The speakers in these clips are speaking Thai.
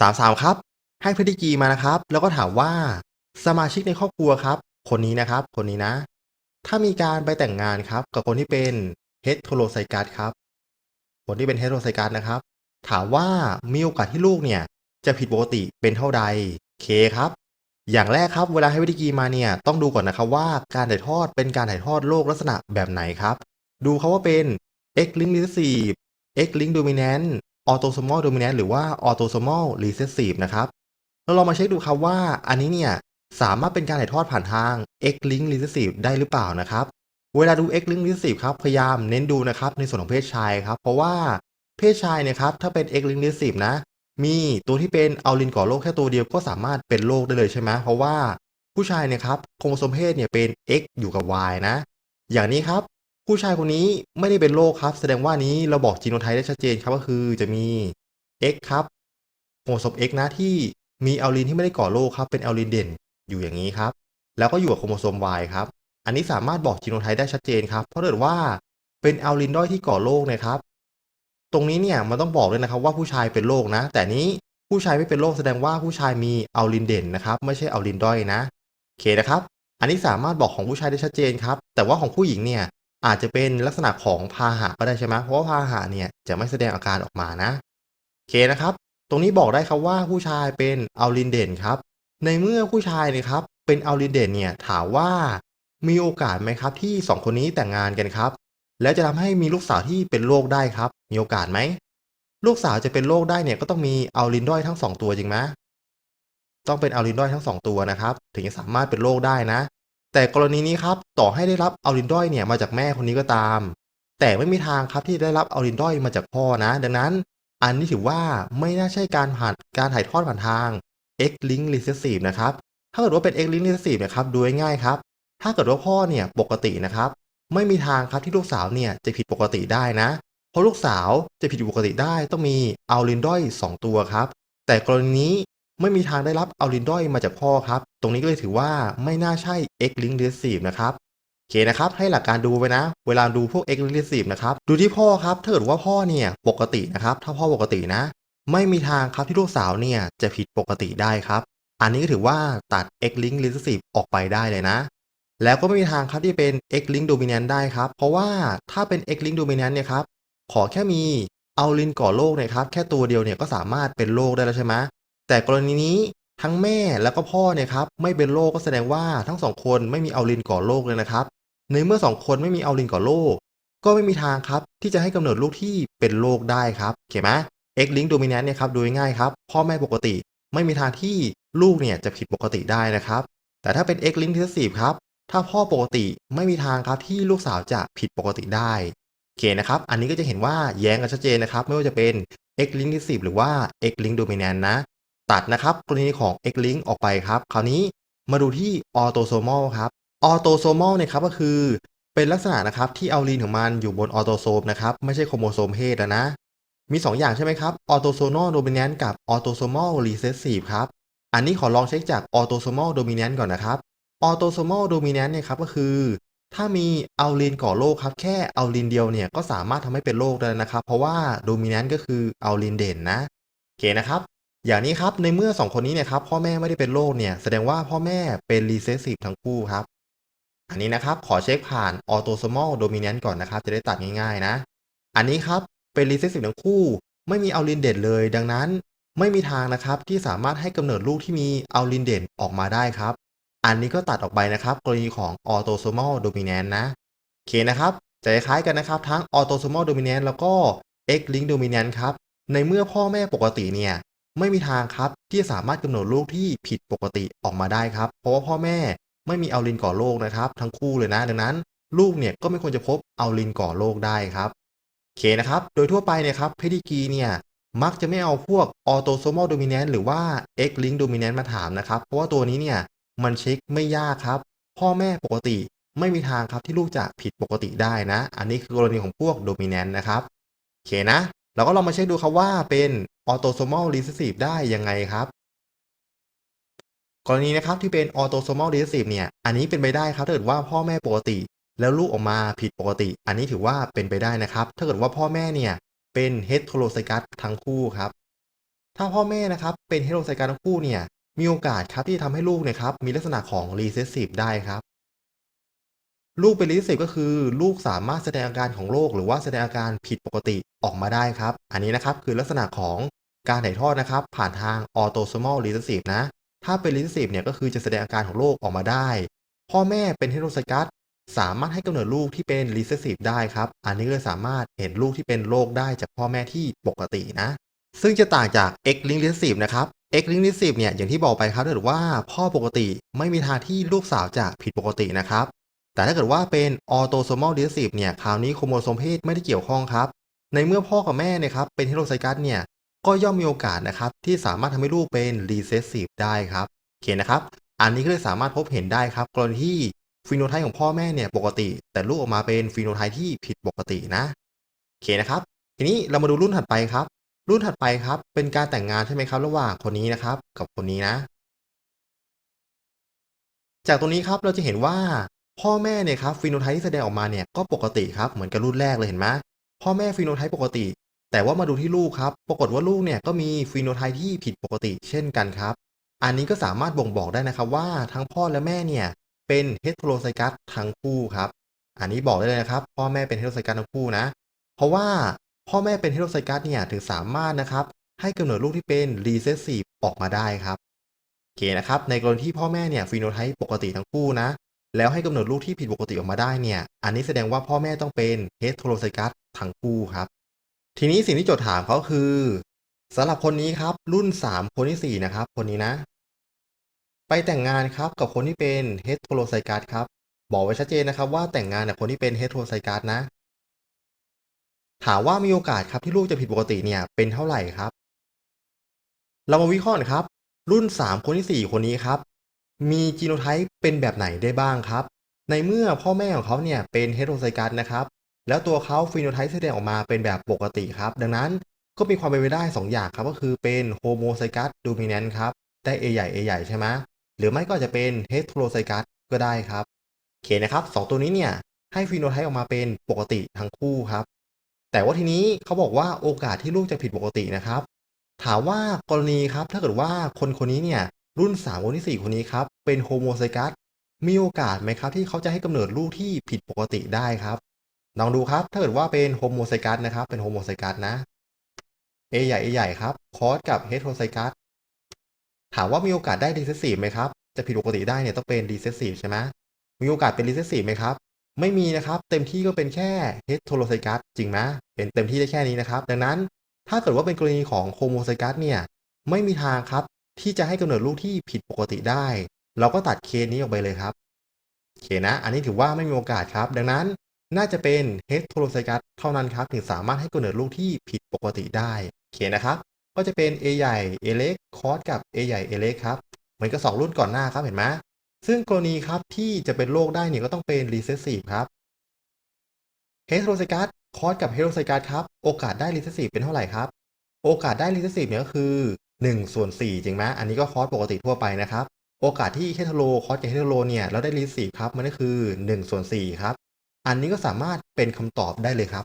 สามสามครับ ให้พฤติกรีมานะครับ แล้วก็ถามว่าสมาชิกในครอบครัวครับ คนนี้นะครับ คนนี้นะ ถ้ามีการไปแต่งงานครับ กับคนที่เป็นเฮตโทโรไซกัสครับ คนที่เป็นเฮตโทโรไซกัสนะครับ ถามว่ามีโอกาสที่ลูกเนี่ย จะผิดปกติเป็นเท่าใดเคครับ อย่างแรกครับเวลาให้วิธีกีมาเนี่ยต้องดูก่อนนะครับว่าการถ่ายทอดเป็นการถ่ายทอดโรคลักษณะแบบไหนครับ ดูเขาว่าเป็น X link recessive X link dominant autosomal dominant หรือว่า autosomal recessive นะครับแล้วเรามาเช็คดูครับว่าอันนี้เนี่ยสามารถเป็นการถ่ายทอดผ่านทาง X link recessive ได้หรือเปล่านะครับ เวลาดู X link recessive ครับพยายามเน้นดูนะครับในส่วนของเพศชายครับ เพราะว่าเพศชายเนี่ยครับถ้าเป็น X link recessive นะ มีตัวที่เป็นเอาลินก่อโรคแค่ตัวเดียวก็สามารถเป็นโรคได้เลยใช่ไหมเพราะว่าผู้ชายเนี่ยครับโครโมโซมเพศเนี่ยเป็น X อยู่กับ Y นะ อย่างนี้ครับ ผู้ชายคนนี้ไม่ได้เป็นโรคครับ แสดงว่านี้เราบอกจีโนไทป์ได้ชัดเจนครับก็คือจะมี X ครับโครโมโซม X นะที่มีเอาลินที่ไม่ได้ก่อโรคครับเป็นเอาลินเด่นอยู่อย่างนี้ครับ แล้วก็อยู่กับโครโมโซม Y ครับ อันนี้สามารถบอกจีโนไทป์ได้ชัดเจนครับ เพราะถ้าเกิดว่าเป็นเอาลินด้อยที่ก่อโรคนะครับ ตรงนี้เนี่ยมันต้องบอกเลยนะครับว่าผู้ชายเป็นโรคนะ แต่นี้ผู้ชายไม่เป็นโรคแสดงว่าผู้ชายมีเอาลินเด่นนะครับ ไม่ใช่เอาลินด้อยนะโอเคนะครับ อันนี้สามารถบอกของผู้ชายได้ชัดเจนครับ แต่ว่าของผู้หญิงเนี่ย อาจจะเป็นลักษณะของพาหะก็ได้ใช่ไหมเพราะว่าพาหะเนี่ยจะไม่แสดงอาการออกมานะโอเคนะครับ ตรงนี้บอกได้ครับว่าผู้ชายเป็นอาลินเดนครับ ในเมื่อผู้ชายเนี่ยครับเป็นอาลินเดนเนี่ยถามว่ามีโอกาสไหมครับที่สองคนนี้แต่งงานกันครับ แล้วจะทำให้มีลูกสาวที่เป็นโรคได้ครับ มีโอกาสไหม ลูกสาวจะเป็นโรคได้เนี่ยก็ต้องมีอาลินดอยทั้งสองตัวจริงไหมต้องเป็นอาลินดอยทั้งสองตัวนะครับ ถึงจะสามารถเป็นโรคได้นะ แต่กรณีนี้ครับต่อให้ได้รับเอาลินดอยเนี่ยมาจากแม่คนนี้ก็ตาม แต่ไม่มีทางครับที่ได้รับเอาลินดอยมาจากพ่อนะ ดังนั้น อันนี้ถือว่าไม่น่าใช่การผ่านการถ่ายทอดผ่านทาง X link recessive นะครับถ้าเกิดว่าเป็น X link recessive นะครับดูง่ายๆครับ ถ้าเกิดว่าพ่อเนี่ยปกตินะครับไม่มีทางครับที่ลูกสาวเนี่ยจะผิดปกติได้นะ เพราะลูกสาวจะผิดปกติได้ต้องมีเอาลินดอย 2 ตัวครับ แต่กรณีนี้ ไม่มีทางได้รับเอาลินดอยมาจากพ่อครับ ตรงนี้ก็เลยถือว่าไม่น่าใช่ X link recessive นะครับโอเคนะครับให้หลักการดูไว้นะ เวลาดูพวก X link recessive นะครับดูที่พ่อครับถ้าเกิดว่าพ่อเนี่ยปกตินะครับถ้าพ่อปกตินะ ไม่มีทางครับที่ลูกสาวเนี่ยจะผิดปกติได้ครับ อันนี้ก็ถือว่าตัด X link recessive ออกไปได้เลยนะ แล้วก็ไม่มีทางครับที่เป็น X link dominant ได้ครับเพราะว่าถ้าเป็น X link dominant เนี่ยครับขอแค่มีเอาลินก่อโรคเนี่ยครับแค่ตัวเดียวเนี่ยก็สามารถเป็นโรคได้แล้วใช่ไหม แต่กรณีนี้ทั้งแม่แล้วก็พ่อเนี่ยครับไม่เป็นโรคก็แสดงว่าทั้งสองคนไม่มีเอาลินก่อโรคเลยนะครับ ในเมื่อสองคนไม่มีเอาลินก่อโรคก็ไม่มีทางครับที่จะให้กำเนิดลูกที่เป็นโรคได้ครับเห็นไหม X link dominant เนี่ยครับดูง่ายครับพ่อแม่ปกติ ไม่มีทางที่ลูกเนี่ยจะผิดปกติได้นะครับ แต่ถ้าเป็น X link recessive ครับถ้าพ่อปกติไม่มีทางครับที่ลูกสาวจะผิดปกติได้โอเคนะครับ อันนี้ก็จะเห็นว่าแย้งกันชัดเจนนะครับ ไม่ว่าจะเป็น X link receive หรือว่า X link dominant นะ ตัดนะครับกรณีของ X link ออกไปครับ คราวนี้มาดูที่ autosomal ครับ autosomal เนี่ยครับก็คือเป็นลักษณะนะครับที่เอาลีนของมันอยู่บนออโตโซมนะครับไม่ใช่โครโมโซมเพศนะ มี 2 อย่างใช่ไหมครับ autosomal dominant กับ autosomal recessive ครับ อันนี้ขอลองเช็คจาก autosomal dominant ก่อนนะครับ autosomal dominant เนี่ยครับก็คือถ้ามีเอาลินก่อโรคครับ แค่เอาลินเดียวเนี่ยก็สามารถทำให้เป็นโรคได้นะครับ เพราะว่า dominant ก็คือเอาลินเด่นนะโอเคนะครับ อย่างนี้ครับในเมื่อ 2 คนนี้เนี่ยครับพ่อแม่ไม่ได้เป็นโรคเนี่ยแสดงว่าพ่อแม่เป็น recessive ทั้งคู่ครับ อันนี้นะครับขอเช็คผ่าน autosomal dominant ก่อนนะครับ จะได้ตัดง่ายๆนะ อันนี้ครับเป็น recessive ทั้งคู่ ไม่มีเอาลินเด่นเลย ดังนั้นไม่มีทางนะครับที่สามารถให้กำเนิดลูกที่มีเอาลินเด่นออกมาได้ครับ อันนี้ก็ตัดออกไปนะครับ กรณีของ autosomal dominant นะโอเคนะครับจะคล้ายกันนะครับทั้ง autosomal dominant แล้วก็ X link dominant ครับในเมื่อพ่อแม่ปกติเนี่ย ไม่มีทางครับที่จะสามารถกำเนิดลูกที่ผิดปกติออกมาได้ครับ เพราะว่าพ่อแม่ไม่มีเอาลินก่อโรคนะครับ ทั้งคู่เลยนะ ดังนั้น ลูกเนี่ยก็ไม่ควรจะพบเอาลินก่อโรคได้ครับโอเคนะครับ โดยทั่วไปเนี่ยครับเพดิกีเนี่ยมักจะไม่เอาพวก autosomal dominant หรือว่า X link dominant มาถามนะครับ เพราะว่าตัวนี้เนี่ยมันเช็คไม่ยากครับ พ่อแม่ปกติไม่มีทางครับที่ลูกจะผิดปกติได้นะ อันนี้คือกรณีของพวก dominant นะครับโอเคนะ เราก็ลองมาเช็คดูครับว่าเป็น autosomal recessive ได้ยังไงครับ กรณีนะครับที่เป็น autosomal recessive เนี่ย อันนี้เป็นไปได้ครับถ้าเกิดว่าพ่อแม่ปกติ แล้วลูกออกมาผิดปกติ อันนี้ถือว่าเป็นไปได้นะครับ ถ้าเกิดว่าพ่อแม่เนี่ยเป็น heterozygous ทั้งคู่ครับ ถ้าพ่อแม่นะครับเป็นเฮโรไซกัสทั้งคู่เนี่ยมีโอกาสครับที่จะทำให้ลูกเนี่ยครับมีลักษณะของ recessive ได้ครับ ลูกเป็น recessive ก็คือ ลูกสามารถแสดงอาการของโรคหรือว่าแสดงอาการผิดปกติออกมาได้ครับ อันนี้นะครับคือลักษณะของการถ่ายทอดนะครับ ผ่านทาง autosomal recessive นะ ถ้าเป็น recessive เนี่ยก็คือจะแสดงอาการของโรคออกมาได้ พ่อแม่เป็นเฮโรไซกัสสามารถให้กำเนิดลูกที่เป็น recessive ได้ครับ อันนี้ก็เลยสามารถเห็นลูกที่เป็นโรคได้จากพ่อแม่ที่ปกตินะ ซึ่งจะต่างจาก X linked recessive นะครับ X linked recessive เนี่ยอย่างที่บอกไปครับถ้าเกิดว่าพ่อปกติไม่มีทางที่ลูกสาวจะผิดปกตินะครับ แต่ถ้าเกิดว่าเป็น autosomal recessive เนี่ยคราวนี้โครโมโซมเพศไม่ได้เกี่ยวข้องครับ ในเมื่อพ่อกับแม่เนี่ยครับเป็นเฮโรไซกัสเนี่ยก็ย่อมมีโอกาสนะครับที่สามารถทำให้ลูกเป็น recessive ได้ครับโอเคนะครับ อันนี้ก็เลยสามารถพบเห็นได้ครับกรณีที่ฟีโนไทป์ของพ่อแม่เนี่ยปกติ แต่ลูกออกมาเป็นฟีโนไทป์ที่ผิดปกตินะโอเคนะครับ ทีนี้เรามาดูรุ่นถัดไปครับ รุ่นถัดไปครับเป็นการแต่งงานใช่ไหมครับ ระหว่างคนนี้นะครับกับคนนี้นะ จากตรงนี้ครับเราจะเห็นว่า พ่อแม่เนี่ยครับฟีโนไทป์ที่แสดงออกมาเนี่ยก็ปกติครับเหมือนกับรุ่นแรกเลยเห็นไหมพ่อแม่ฟีโนไทป์ปกติ แต่ว่ามาดูที่ลูกครับ ปรากฏว่าลูกเนี่ยก็มีฟีโนไทป์ที่ผิดปกติเช่นกันครับ อันนี้ก็สามารถบ่งบอกได้นะครับว่าทั้งพ่อและแม่เนี่ยเป็นเฮตโรไซกัสทั้งคู่ครับ อันนี้บอกได้เลยนะครับ พ่อแม่เป็นเฮตโรไซกัสทั้งคู่นะ เพราะว่าพ่อแม่เป็นเฮตโรไซกัสเนี่ยถึงสามารถนะครับให้กำเนิดลูกที่เป็น recessive ออกมาได้ครับโอเคนะครับในกรณีที่พ่อแม่เนี่ยฟีโนไทป์ปกติทั้งคู่นะ แล้วให้กำเนิดลูกที่ผิดปกติออกมาได้เนี่ย อันนี้แสดงว่าพ่อแม่ต้องเป็นเฮตโรไซกัสทั้งคู่ครับ ทีนี้สิ่งที่โจทย์ถามเขาคือสำหรับคนนี้ครับ รุ่น 3 คนที่ 4 นะครับ คนนี้นะ ไปแต่งงานครับกับคนที่เป็นเฮตโรไซกัสครับ บอกไว้ชัดเจนนะครับว่าแต่งงานกับคนที่เป็นเฮตโรไซกัสนะ ถามว่ามีโอกาสครับที่ลูกจะผิดปกติเนี่ยเป็นเท่าไหร่ครับ เรามาวิเคราะห์ครับ รุ่น 3 คนที่ 4 คนนี้ครับ มีจีโนไทป์เป็นแบบไหนได้บ้างครับ ในเมื่อพ่อแม่ของเขาเนี่ยเป็นเฮตโรไซกัสนะครับ แล้วตัวเขาฟีโนไทป์แสดงออกมาเป็นแบบปกติครับ ดังนั้นก็มีความเป็นไปได้ 2 อย่างครับ ก็คือเป็นโฮโมไซกัสดูมิเนนต์ครับ ได้ A ใหญ่ A ใหญ่ใช่ไหมหรือไม่ก็จะเป็นเฮตโรไซกัสก็ได้ครับโอเคนะครับสองตัวนี้เนี่ยให้ฟีโนไทป์ออกมาเป็นปกติทั้งคู่ครับ แต่ว่าทีนี้เขาบอกว่าโอกาสที่ลูกจะผิดปกตินะครับ ถามว่ากรณีครับถ้าเกิดว่าคนคนนี้เนี่ย รุ่น3คนที่4คนนี้ครับ เป็นโฮโมไซกัสมีโอกาสไหมครับที่เขาจะให้กำเนิดลูกที่ผิดปกติได้ครับลองดูครับ ถ้าเกิดว่าเป็นโฮโมไซกัสนะครับ เป็นโฮโมไซกัสนะ A ใหญ่ A ใหญ่ครับ คอสกับเฮตโรไซกัสถามว่ามีโอกาสได้รีเซสซีฟไหมครับ จะผิดปกติได้เนี่ยต้องเป็นรีเซสซีฟใช่ไหมมีโอกาสเป็นรีเซสซีฟไหมครับ ไม่มีนะครับ เต็มที่ก็เป็นแค่เฮตโรไซกัสจริงไหมเป็นเต็มที่ได้แค่นี้นะครับ ดังนั้นถ้าเกิดว่าเป็นกรณีของโฮโมไซกัสเนี่ย ไม่มีทางครับ ที่จะให้กำเนิดลูกที่ผิดปกติได้ เราก็ตัดเคสนี้ออกไปเลยครับโอเคนะ อันนี้ถือว่าไม่มีโอกาสครับ ดังนั้นน่าจะเป็นเฮตโทรไซกัสเท่านั้นครับ ถึงสามารถให้กำเนิดลูกที่ผิดปกติได้โอเคนะครับ ก็จะเป็น A ใหญ่ A เล็กคอสกับ A ใหญ่ A เล็กครับ เหมือนกับสองรุ่นก่อนหน้าครับเห็นไหมซึ่งกรณีครับที่จะเป็นโรคได้เนี่ยก็ต้องเป็น recessive ครับเฮตโทรไซกัสคอสกับเฮตโรไซกัสครับ โอกาสได้ recessive เป็นเท่าไหร่ครับ โอกาสได้ recessive เนี่ยก็คือ 1ส่วน4จริงไหมอันนี้ก็คอสปกติทั่วไปนะครับ โอกาสที่เฮตโรคอสกับเฮตโรเนี่ยเราได้ recessive ครับมันก็คือ1ส่วน4ครับ อันนี้ก็สามารถเป็นคำตอบได้เลยครับ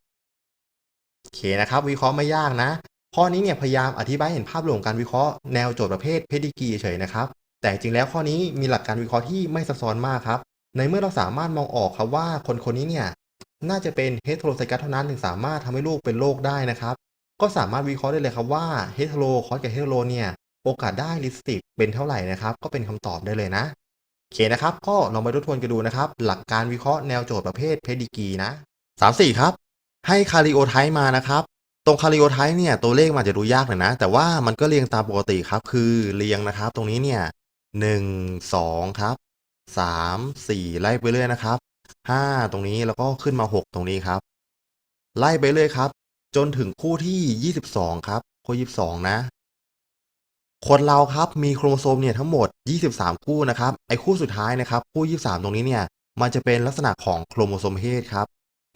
โอเคนะครับ วิเคราะห์ไม่ยากนะ ข้อนี้เนี่ยพยายามอธิบายเห็นภาพรวมการวิเคราะห์แนวโจทย์ประเภทเพดิกีเฉยๆนะครับ แต่จริงแล้วข้อนี้มีหลักการวิเคราะห์ที่ไม่ซับซ้อนมากครับ ในเมื่อเราสามารถมองออกครับว่าคนคนนี้เนี่ยน่าจะเป็นเฮตโรไซกัสเท่านั้นถึงสามารถทำให้ลูกเป็นโรคได้นะครับ ก็สามารถวิเคราะห์ได้เลยครับว่าเฮตโรคอสกับเฮตโรเนี่ยโอกาสได้ลิสติกเป็นเท่าไหร่นะครับก็เป็นคำตอบได้เลยนะโอเคนะครับ ก็ลองไปทบทวนกันดูนะครับ หลักการวิเคราะห์แนวโจทย์ประเภทเพดิกีนะสามสี่ครับให้คาริโอไทป์มานะครับตรงคาริโอไทป์เนี่ยตัวเลขมันจะดูยากหน่อยนะ แต่ว่ามันก็เรียงตามปกติครับ คือเรียงนะครับ ตรงนี้เนี่ยหนึ่งสองครับสามสี่ไล่ไปเรื่อยนะครับห้าตรงนี้แล้วก็ขึ้นมาหกตรงนี้ครับ ไล่ไปเรื่อยครับ จนถึงคู่ที่ยี่สิบสองครับคู่ยี่สิบสองนะ คนเราครับมีโครโมโซมเนี่ยทั้งหมด 23 คู่นะครับ ไอ้คู่สุดท้ายนะครับ คู่ 23 ตรงนี้เนี่ย มันจะเป็นลักษณะของโครโมโซมเพศครับ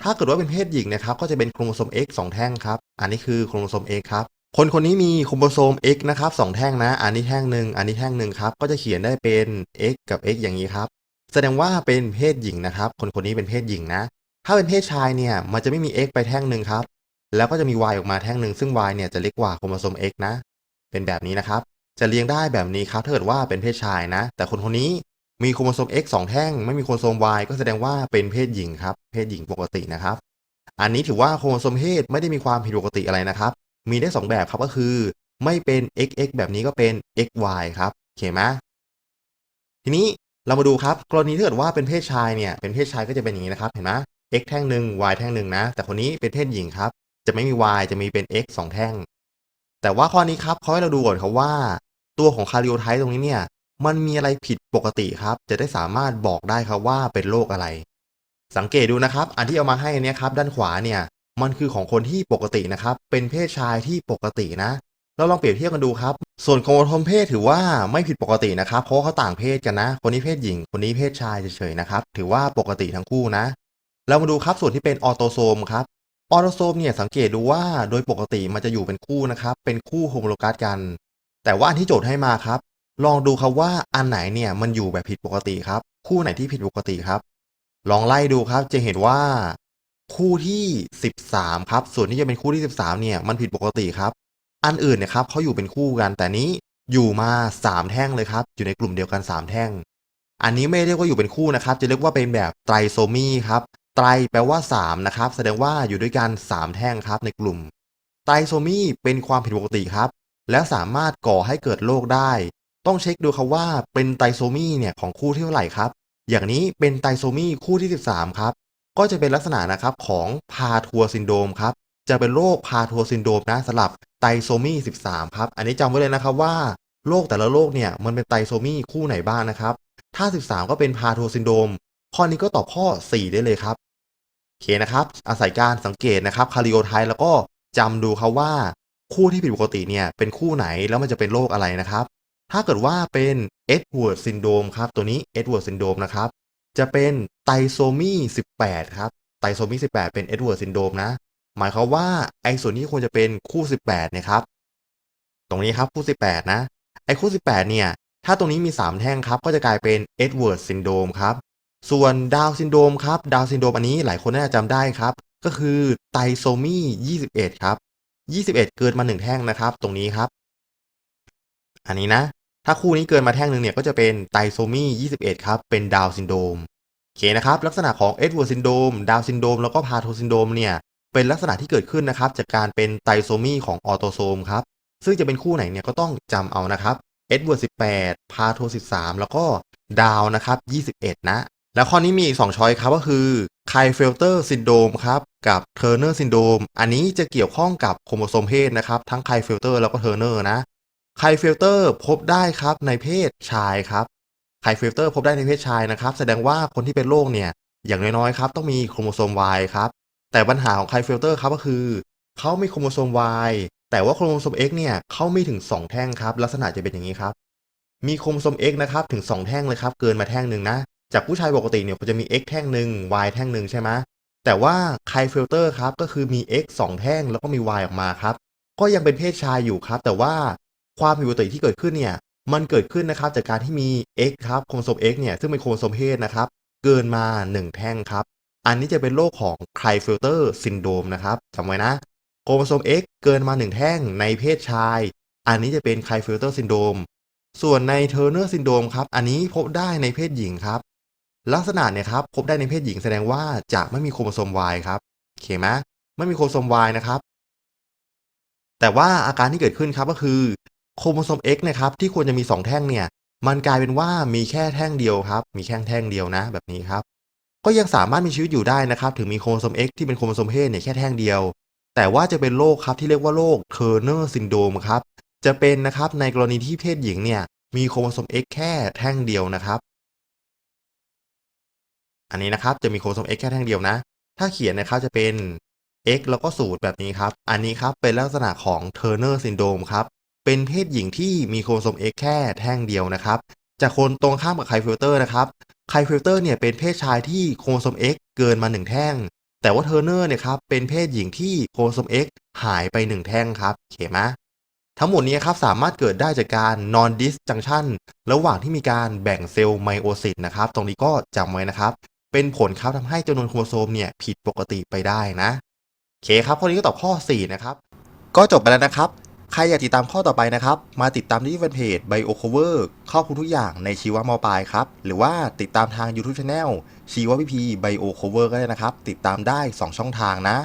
ถ้าเกิดว่าเป็นเพศหญิงนะครับ ก็จะเป็นโครโมโซม X 2 แท่งครับ อันนี้คือโครโมโซม X ครับ คนคนนี้มีโครโมโซม X นะครับ2แท่งนะ อันนี้แท่งหนึ่ง อันนี้แท่งหนึ่งครับ ก็จะเขียนได้เป็น X กับ X อย่างนี้ครับ แสดงว่าเป็นเพศหญิงนะครับ คนคนนี้เป็นเพศหญิงนะ ถ้าเป็นเพศชายเนี่ย มันจะไม่มี X ไปแท่งหนึ่งครับ แล้วก็จะมี Y ออกมาแท่งหนึ่งซึ่ง Y เนี่ยจะเล็กกว่าโครโมโซม X นะ เป็นแบบนี้นะครับ จะเรียงได้แบบนี้ครับถ้าเกิดว่าเป็นเพศชายนะ แต่คนคนนี้มีโครโมโซม X 2 แท่ง ไม่มีโครโมโซม Y ก็แสดงว่าเป็นเพศหญิงครับ เพศหญิงปกตินะครับ อันนี้ถือว่าโครโมโซมเพศไม่ได้มีความผิดปกติอะไรนะครับ มีได้ 2 แบบครับก็คือ ไม่เป็น XX แบบนี้ก็เป็น XY ครับโอเคไหมทีนี้เรามาดูครับ กรณีถ้าเกิดว่าเป็นเพศชายเนี่ย เป็นเพศชายก็จะเป็นอย่างนี้นะครับ เห็นไหม x แท่งหนึ่ง y แท่งหนึ่งนะ แต่คนนี้เป็นเพศหญิงครับ จะไม่มี y จะมีเป็น x สองแท่ง แต่ว่าข้อนี้ครับเขาให้เราดูก่อนครับว่า ตัวของคาริโอไทป์ตรงนี้เนี่ย มันมีอะไรผิดปกติครับ จะได้สามารถบอกได้ครับว่าเป็นโรคอะไร สังเกตดูนะครับ อันที่เอามาให้เนี่ยครับ ด้านขวาเนี่ย มันคือของคนที่ปกตินะครับ เป็นเพศชายที่ปกตินะ เราลองเปรียบเทียบกันดูครับ ส่วนโครโมโซมเพศถือว่าไม่ผิดปกตินะครับ เพราะเขาต่างเพศกันนะ คนนี้เพศหญิง คนนี้เพศชายเฉยๆนะครับ ถือว่าปกติทั้งคู่นะ เรามาดูครับส่วนที่เป็นออโตโซมครับ ออโตโซมเนี่ยสังเกตดูว่าโดยปกติมันจะอยู่เป็นคู่นะครับ เป็นคู่โฮโมโลกัสกัน แต่ว่าอันที่โจทย์ให้มาครับ ลองดูครับว่าอันไหนเนี่ยมันอยู่แบบผิดปกติครับ คู่ไหนที่ผิดปกติครับ ลองไล่ดูครับจะเห็นว่าคู่ที่ 13 ครับ ส่วนที่จะเป็นคู่ที่ 13 เนี่ยมันผิดปกติครับ อันอื่นเนี่ยครับเขาอยู่เป็นคู่กันแต่นี้อยู่มา 3 แท่งเลยครับ อยู่ในกลุ่มเดียวกัน 3 แท่ง อันนี้ไม่เรียกว่าอยู่เป็นคู่นะครับ จะเรียกว่าเป็นแบบไตรโซมีครับ ไตรแปลว่า 3 นะครับ แสดงว่าอยู่ด้วยกัน 3 แท่งครับในกลุ่ม ไตรโซมีเป็นความผิดปกติครับ และสามารถก่อให้เกิดโรคได้ ต้องเช็คดูครับว่าเป็นไตรโซมีเนี่ยของคู่ที่เท่าไหร่ครับ อย่างนี้เป็นไตรโซมีคู่ที่ 13 ครับ ก็จะเป็นลักษณะนะครับของพาทัวซินโดมครับ จะเป็นโรคพาทัวซินโดมนะสำหรับไตรโซมี 13 ครับ อันนี้จำไว้เลยนะครับว่าโรคแต่ละโรคเนี่ยมันเป็นไตรโซมีคู่ไหนบ้างนะครับ ถ้า 13 ก็เป็นพาทัวซินโดมข้อนี้ก็ตอบข้อ 4 ได้เลยครับ โอเคนะครับ อาศัยการสังเกตนะครับคาริโอไทป์แล้วก็จำดูครับว่าคู่ที่ผิดปกติเนี่ยเป็นคู่ไหนแล้วมันจะเป็นโรคอะไรนะครับ ถ้าเกิดว่าเป็นเอ็ดเวิร์ดซินโดรมครับตัวนี้เอ็ดเวิร์ดซินโดรมนะครับจะเป็นไตโซมี18 ครับ ไตโซมี18 เป็นเอ็ดเวิร์ดซินโดรมนะ หมายความว่าไอ้ส่วนที่ควรจะเป็นคู่ 18เนี่ยครับ ตรงนี้ครับคู่ 18 นะ ไอ้คู่ 18 เนี่ย ถ้าตรงนี้มี 3 แท่งครับ ก็จะกลายเป็นเอ็ดเวิร์ดซินโดรมครับ ส่วนดาวซินโดรมครับ ดาวซินโดรมอันนี้หลายคนน่าจะจำได้ครับ ก็คือไตรโซมี21 ครับ 21 เกินมา 1 แท่งนะครับ ตรงนี้ครับ อันนี้นะ ถ้าคู่นี้เกินมาแท่งหนึ่งเนี่ยก็จะเป็นไตรโซมี21 ครับ เป็นดาวซินโดรมโอเคนะครับ ลักษณะของเอ็ดเวิร์ดซินโดรมดาวซินโดรมแล้วก็พาโทซินโดรมเนี่ย เป็นลักษณะที่เกิดขึ้นนะครับ จากการเป็นไตรโซมีของออโตโซมครับ ซึ่งจะเป็นคู่ไหนเนี่ยก็ต้องจำเอานะครับเอ็ดเวิร์ด18 พาโท 13 แล้วก็ดาวนะครับ 21 นะ แล้วข้อนี้มีอีก 2 ช้อยครับก็คือไคเฟลเตอร์ซินโดรมครับกับเทอร์เนอร์ซินโดรมอันนี้จะเกี่ยวข้องกับโครโมโซมเพศนะครับ ทั้งไคเฟลเตอร์แล้วก็เทอร์เนอร์นะไคเฟลเตอร์พบได้ครับในเพศชายครับไคเฟลเตอร์พบได้ในเพศชายนะครับ แสดงว่าคนที่เป็นโรคเนี่ยอย่างน้อยๆครับต้องมีโครโมโซม Y ครับแต่ปัญหาของไคเฟลเตอร์ครับก็คือเขามีโครโมโซม Y แต่ว่าโครโมโซม X เนี่ยเขามีถึง 2 แท่งครับ ลักษณะจะเป็นอย่างนี้ครับ มีโครโมโซม X นะครับถึง 2 แท่งเลยครับ เกินมาแท่งหนึ่งนะ จากผู้ชายปกติเนี่ยจะมี X แท่งหนึ่ง Y แท่งหนึ่งใช่ไหมแต่ว่าไคเฟลเตอร์ครับก็คือมี X 2 แท่งแล้วก็มี Y ออกมาครับ ก็ยังเป็นเพศชายอยู่ครับ แต่ว่าความผิดปกติที่เกิดขึ้นเนี่ยมันเกิดขึ้นนะครับจากการที่มี X ครับโครโมโซม X เนี่ยซึ่งเป็นโครโมโซมเพศนะครับเกินมา 1 แท่งครับ อันนี้จะเป็นโรคของไคลเฟลเตอร์ซินโดรมนะครับจำไว้นะโครโมโซม X เกินมา 1 แท่งในเพศชาย อันนี้จะเป็นไคลเฟลเตอร์ซินโดรมส่วนในเทอร์เนอร์ซินโดรมครับอันนี้พบได้ในเพศหญิงครับ ลักษณะเนี่ยครับพบได้ในเพศหญิงแสดงว่าจะไม่มีโครโมโซม Y ครับโอเคไหมไม่มีโครโมโซม Y นะครับ แต่ว่าอาการที่เกิดขึ้นครับก็คือโครโมโซม X นะครับที่ควรจะมี 2 แท่งเนี่ย มันกลายเป็นว่ามีแค่แท่งเดียวครับ มีแค่แท่งเดียวนะ แบบนี้ครับ ก็ยังสามารถมีชีวิตอยู่ได้นะครับ ถึงมีโครโมโซม X ที่เป็นโครโมโซมเพศเนี่ยแค่แท่งเดียว แต่ว่าจะเป็นโรคครับที่เรียกว่าโรคเทอร์เนอร์ซินโดมครับ จะเป็นนะครับในกรณีที่เพศหญิงเนี่ยมีโครโมโซม X แค่แท่งเดียวนะครับ อันนี้นะครับจะมีโครโมโซม X แค่แท่งเดียวนะ ถ้าเขียนนะครับจะเป็น X แล้วก็สูตรแบบนี้ครับ อันนี้ครับเป็นลักษณะของเทอร์เนอร์ซินโดรมครับ เป็นเพศหญิงที่มีโครโมโซม X แค่แท่งเดียวนะครับจากคนตรงข้ามกับไคลเฟลเตอร์นะครับ ไคลเฟลเตอร์เนี่ยเป็นเพศชายที่โครโมโซม X เกินมา 1 แท่ง แต่ว่าเทอร์เนอร์เนี่ยครับเป็นเพศหญิงที่โครโมโซม X หายไป 1 แท่งครับโอเคไหมทั้งหมดนี้ครับสามารถเกิดได้จากการ non disjunction ระหว่างที่มีการแบ่งเซลล์ไมโอซิสนะครับ ตรงนี้ก็จำไว้นะครับ เป็นผลครับทำให้จำนวนโครโมโซมเนี่ยผิดปกติไปได้นะโอเคครับข้อนี้ก็ตอบข้อ 4 นะครับ ก็จบไปแล้วนะครับ ใครอยากติดตามข้อต่อไปนะครับ มาติดตามที่แฟนเพจ Bio Cover ครอบคลุมทุกอย่างในชีวมปลายครับ หรือว่าติดตามทาง YouTube Channel ชีววิพี Bio Cover ก็ได้นะครับ ติดตามได้ 2 ช่องทางนะ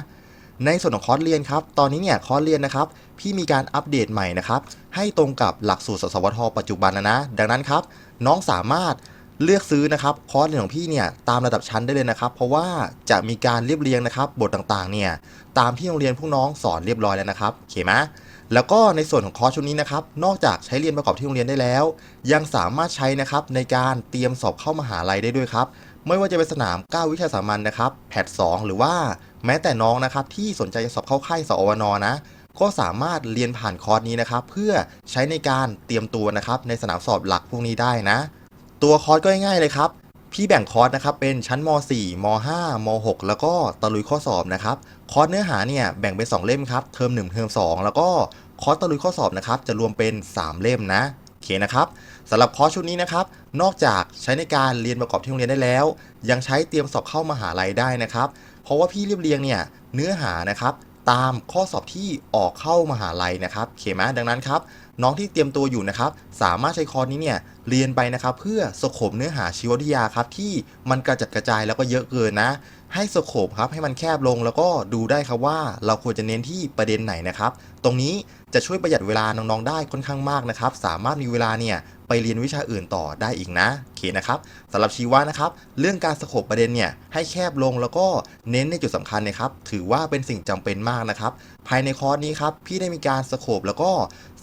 ในส่วนของคอร์สเรียนครับ ตอนนี้เนี่ยคอร์สเรียนนะครับ พี่มีการอัปเดตใหม่นะครับ ให้ตรงกับหลักสูตรสสวทปัจจุบันนะนะ ดังนั้นครับ น้องสามารถ เลือกซื้อนะครับคอร์สเรียนของพี่เนี่ยตามระดับชั้นได้เลยนะครับ เพราะว่าจะมีการเรียบเรียงนะครับ บทต่างๆเนี่ยตามที่โรงเรียนพวกน้องสอนเรียบร้อยแล้วนะครับโอเคไหมแล้วก็ในส่วนของคอร์สชุดนี้นะครับ นอกจากใช้เรียนประกอบที่โรงเรียนได้แล้ว ยังสามารถใช้นะครับในการเตรียมสอบเข้ามหาลัยได้ด้วยครับ ไม่ว่าจะเป็นสนาม 9 วิชาสามัญนะครับ แพท2หรือว่าแม้แต่น้องนะครับที่สนใจจะสอบเข้าค่ายสอวนนะก็สามารถเรียนผ่านคอร์สนี้นะครับ เพื่อใช้ในการเตรียมตัวนะครับในสนามสอบหลักพวกนี้ได้นะ ตัวคอร์สก็ง่ายๆเลยครับ พี่แบ่งคอร์สนะครับเป็นชั้นม .4 ม .5 ม .6 แล้วก็ตะลุยข้อสอบนะครับ คอร์สเนื้อหาเนี่ยแบ่งเป็น 2 เล่มครับ เทอม 1 เทอม 2 แล้วก็คอร์สตะลุยข้อสอบนะครับจะรวมเป็น 3 เล่มนะโอเคนะครับสำหรับคอร์สชุดนี้นะครับ นอกจากใช้ในการเรียนประกอบที่โรงเรียนได้แล้ว ยังใช้เตรียมสอบเข้ามหาลัยได้นะครับ เพราะว่าพี่เรียบเรียงเนี่ยเนื้อหานะครับตามข้อสอบที่ออกเข้ามหาลัยนะครับโอเคไหมดังนั้นครับ น้องที่เตรียมตัวอยู่นะครับ สามารถใช้คอร์สนี้เนี่ยเรียนไปนะครับเพื่อสโคบเนื้อหาชีววิทยาครับที่มันกระจัดกระจายแล้วก็เยอะเกินนะ ให้สโคบครับให้มันแคบลงแล้วก็ดูได้ครับว่าเราควรจะเน้นที่ประเด็นไหนนะครับ ตรงนี้จะช่วยประหยัดเวลาน้องๆได้ค่อนข้างมากนะครับ สามารถมีเวลาเนี่ย เรียนวิชาอื่นต่อได้อีกนะโอเคนะครับสำหรับชีวะนะครับ เรื่องการสโคบประเด็นเนี่ยให้แคบลงแล้วก็เน้นในจุดสำคัญนะครับ ถือว่าเป็นสิ่งจำเป็นมากนะครับ ภายในคอร์สนี้ครับพี่ได้มีการสโคบแล้วก็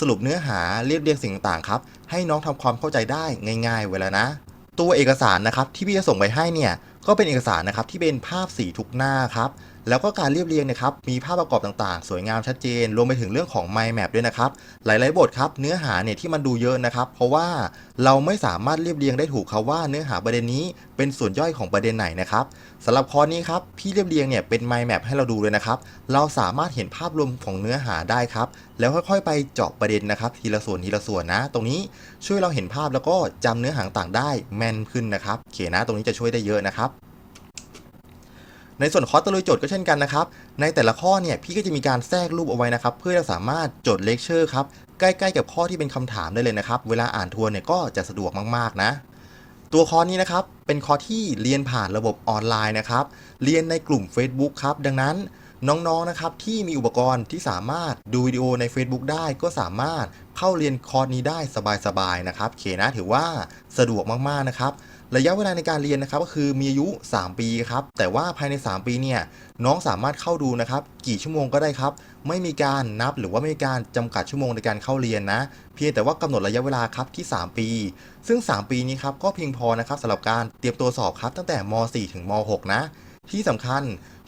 สรุปเนื้อหาเรียบเรียงสิ่งต่างๆครับให้น้องทำความเข้าใจได้ง่าย ๆ ไว้แล้วนะ ตัวเอกสารนะครับที่พี่จะส่งไปให้เนี่ยก็เป็นเอกสารนะครับที่เป็นภาพสีทุกหน้าครับ แล้วก็การเรียบเรียงนะครับมีภาพประกอบต่างๆ สวยงามชัดเจน รวมไปถึงเรื่องของ mind map ด้วยนะครับ หลายๆบทครับเนื้อหาเนี่ยที่มันดูเยอะนะครับ เพราะว่าเราไม่สามารถเรียบเรียงได้ถูกครับว่าเนื้อหาประเด็นนี้เป็นส่วนย่อยของประเด็นไหนนะครับสำหรับคอร์สนี้ครับพี่เรียบเรียงเนี่ยเป็น mind map ให้เราดูเลยนะครับ เราสามารถเห็นภาพรวมของเนื้อหาได้ครับแล้วค่อยๆ ไปเจาะประเด็นนะครับ ทีละส่วนทีละส่วนนะ ตรงนี้ช่วยเราเห็นภาพแล้วก็จำเนื้อหาต่างได้แม่นขึ้นนะครับโอเคนะตรงนี้จะช่วยได้เยอะนะครับ ในส่วนคอร์สตะลุยโจทย์ก็เช่นกันนะครับ ในแต่ละข้อเนี่ยพี่ก็จะมีการแทรกรูปเอาไว้นะครับ เพื่อจะสามารถจดเลคเชอร์ครับ ใกล้ๆกับข้อที่เป็นคำถามได้เลยนะครับ เวลาอ่านทวนเนี่ยก็จะสะดวกมากๆนะตัวคอร์สนี้นะครับ เป็นคอร์สที่เรียนผ่านระบบออนไลน์นะครับ เรียนในกลุ่ม Facebook ครับ ดังนั้นน้องๆนะครับที่มีอุปกรณ์ที่สามารถดูวิดีโอใน Facebook ได้ก็สามารถเข้าเรียนคอร์สนี้ได้สบายๆนะครับเคนะถือว่าสะดวกมากๆนะครับ ระยะเวลาในการเรียนนะครับก็คือมีอายุ 3 ปีครับแต่ว่าภายใน 3 ปีเนี่ยน้องสามารถเข้าดูนะครับกี่ชั่วโมงก็ได้ครับ ไม่มีการนับหรือว่าไม่มีการจำกัดชั่วโมงในการเข้าเรียนนะ เพียงแต่ว่ากำหนดระยะเวลาครับที่ 3 ปี ซึ่ง 3 ปีนี้ครับก็เพียงพอนะครับสำหรับการเตรียมตัวสอบครับตั้งแต่ม .4 ถึงม .6 นะที่สำคัญ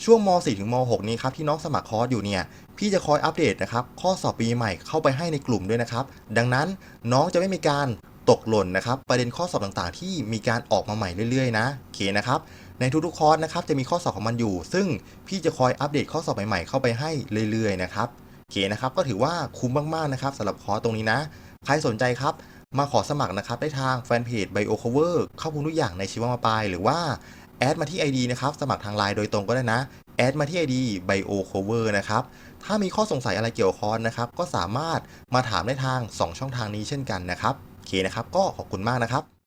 ช่วงม .4 ถึงม .6 นี้ครับที่น้องสมัครคอร์สอยู่เนี่ยพี่จะคอยอัปเดตนะครับข้อสอบปีใหม่เข้าไปให้ในกลุ่มด้วยนะครับ ดังนั้นน้องจะไม่มีการ ตกหล่นนะครับ ประเด็นข้อสอบต่างๆ ที่มีการออกมาใหม่เรื่อยๆ นะโอเคนะครับ ในทุกๆคอร์สนะครับจะมีข้อสอบของมันอยู่ ซึ่งพี่จะคอยอัปเดตข้อสอบใหม่ๆเข้าไปให้เรื่อยๆ นะครับโอเคนะครับ ก็ถือว่าคุ้มมากๆ นะครับสำหรับคอร์สตรงนี้นะ ใครสนใจครับมาขอสมัครนะครับได้ทางแฟนเพจ BioCover เข้าพูทุกอย่างในชีวมปลายหรือว่าแอดมาที่ ID นะครับสมัครทางไลน์โดยตรงก็ได้นะแอดมาที่ ID BioCover นะครับถ้ามีข้อสงสัยอะไรเกี่ยวกับคอร์สนะครับก็สามารถมาถามได้ทาง 2 ช่องทางนี้เช่นกันนะครับ โอเคนะครับ ก็ขอบคุณมากนะครับ